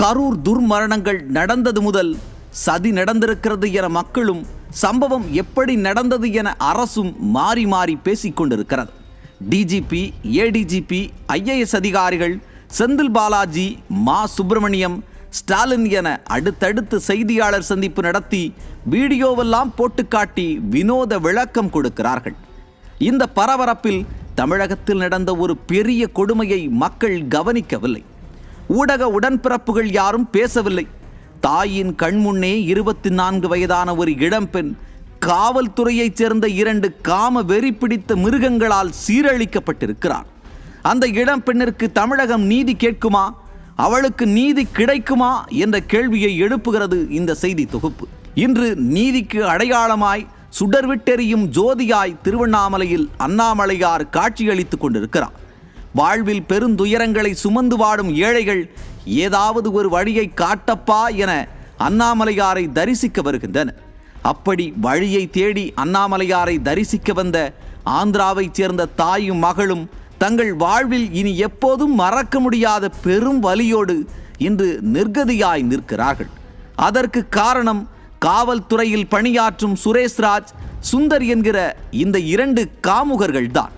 கரூர் துர்மரணங்கள் நடந்தது முதல் சதி நடந்திருக்கிறது என மக்களும் சம்பவம் எப்படி நடந்தது என அரசும் மாறி மாறி பேசிக்கொண்டிருக்கிறது டிஜிபி ஏடிஜிபி ஐஏஎஸ் அதிகாரிகள் செந்தில் பாலாஜி மா சுப்பிரமணியம் ஸ்டாலின் என அடுத்தடுத்து செய்தியாளர் சந்திப்பு நடத்தி வீடியோவெல்லாம் போட்டு காட்டி வினோத விளக்கம் கொடுக்கிறார்கள். இந்த பரபரப்பில் தமிழகத்தில் நடந்த ஒரு பெரிய கொடுமையை மக்கள் கவனிக்கவில்லை. ஊடக உடன்பிறப்புகள் யாரும் பேசவில்லை. தாயின் கண்முன்னே இருபத்தி நான்கு வயதான ஒரு இளம்பெண் காவல்துறையைச் சேர்ந்த இரண்டு காம வெறி பிடித்த மிருகங்களால் சீரழிக்கப்பட்டிருக்கிறார் அந்த இளம்பெண்ணிற்கு தமிழகம் நீதி கேட்குமா? அவளுக்கு நீதி கிடைக்குமா? என்ற கேள்வியை எழுப்புகிறது இந்த செய்தி தொகுப்பு. இன்று நீதிக்கு அடையாளமாய் சுடர்விட்டெறியும் ஜோதியாய் திருவண்ணாமலையில் அண்ணாமலையார் காட்சியளித்துக் கொண்டிருக்கிறார். வாழ்வில் பெருந்துயரங்களை சுமந்து வாடும் ஏழைகள் ஏதாவது ஒரு வழியை காட்டப்பா என அண்ணாமலையாரை தரிசிக்க வருகின்றனர். அப்படி வழியை தேடி அண்ணாமலையாரை தரிசிக்க வந்த ஆந்திராவைச் சேர்ந்த தாயும் மகளும் தங்கள் வாழ்வில் இனி எப்போதும் மறக்க முடியாத பெரும் வலியோடு இன்று நிர்கதியாய் நிற்கிறார்கள். அதற்கு காரணம் காவல்துறையில் பணியாற்றும் சுரேஷ்ராஜ் சுந்தர் என்கிற இந்த இரண்டு காமுகர்கள்தான்.